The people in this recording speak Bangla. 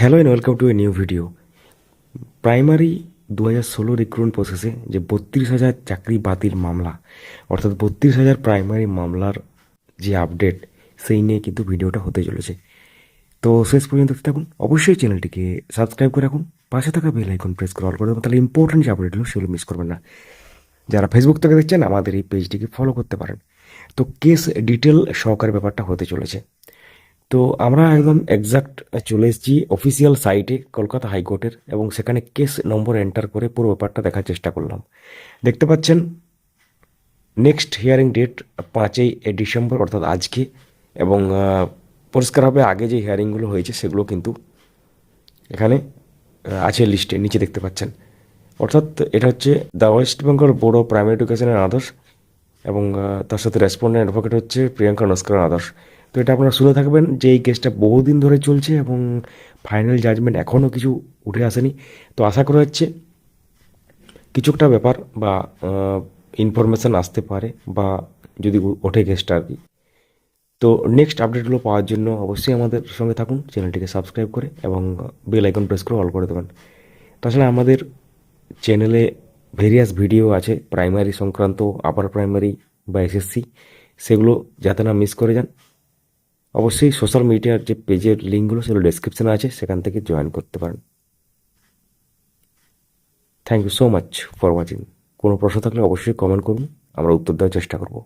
Hello and welcome to a new video primary দু হাজার ষোলো রিক্রুটমেন্ট প্রসেসে যে বত্রিশ হাজার চাকরি বাতিল মামলা, অর্থাৎ বত্রিশ হাজার প্রাইমারি মামলার যে আপডেট সেই নিয়ে কিন্তু ভিডিওটা হতে চলেছে। তো শেষ পর্যন্ত থাকুন। অবশ্যই চ্যানেলটিকে সাবস্ক্রাইব করে রাখুন। পাশে থাকা বেল আইকন প্রেস করে অল করে দেবেন। তাহলে ইম্পর্টেন্ট যে আপডেটগুলো সেগুলো মিস করবেন না। যারা ফেসবুক থেকে দেখছেন, আমাদের এই পেজটিকে ফলো করতে পারেন। তো কেস ডিটেল সহকারে ব্যাপারটা হতে চলেছে। তো আমরা একদম এক্সাক্ট চলে এসেছি অফিসিয়াল সাইটে কলকাতা হাইকোর্টের এবং সেখানে কেস নম্বর এন্টার করে পুরো ব্যাপারটা দেখার চেষ্টা করলাম। দেখতে পাচ্ছেন নেক্সট হিয়ারিং ডেট পাঁচই ডিসেম্বর, অর্থাৎ আজকে, এবং পরিষ্কারভাবে আগে যে হিয়ারিংগুলো হয়েছে, সেগুলো কিন্তু এখানে আছে লিস্টে নিচে দেখতে পাচ্ছেন। অর্থাৎ এটা হচ্ছে the west Bengal board of primary এডুকেশনের আদর্শ, এবং তার সাথে রেসপন্ডেন্ট অ্যাডভোকেট হচ্ছে প্রিয়াঙ্কা নস্কর আদর্শ। তো এটা আপনারা শুনে থাকবেন যে এই কেসটা বহুদিন ধরে চলছে এবং ফাইনাল জাজমেন্ট এখনও কিছু উঠে আসেনি। তো আশা করা হচ্ছে কিছু একটা ব্যাপার বা ইনফরমেশান আসতে পারে বা যদি ওঠে কেসটা আর কি। তো নেক্সট আপডেটগুলো পাওয়ার জন্য অবশ্যই আমাদের সঙ্গে থাকুন চ্যানেলটিকে সাবস্ক্রাইব করে এবং বেল আইকন প্রেস করে অল করে দেবেন। তাছাড়া আমাদের চ্যানেলে ভেরিয়াস ভিডিও আছে প্রাইমারি সংক্রান্ত আপার প্রাইমারি বা এসএসসি সেগুলো যাতে না মিস করে যান। অবশ্যই সোশ্যাল মিডিয়ার যে পেজের লিঙ্কগুলো সেগুলো ডেসক্রিপশানে আছে, সেখান থেকে জয়েন করতে পারেন। Thank you so much for watching কোনো প্রশ্ন থাকলে অবশ্যই কমেন্ট করুন, আমরা উত্তর দেওয়ার চেষ্টা করব।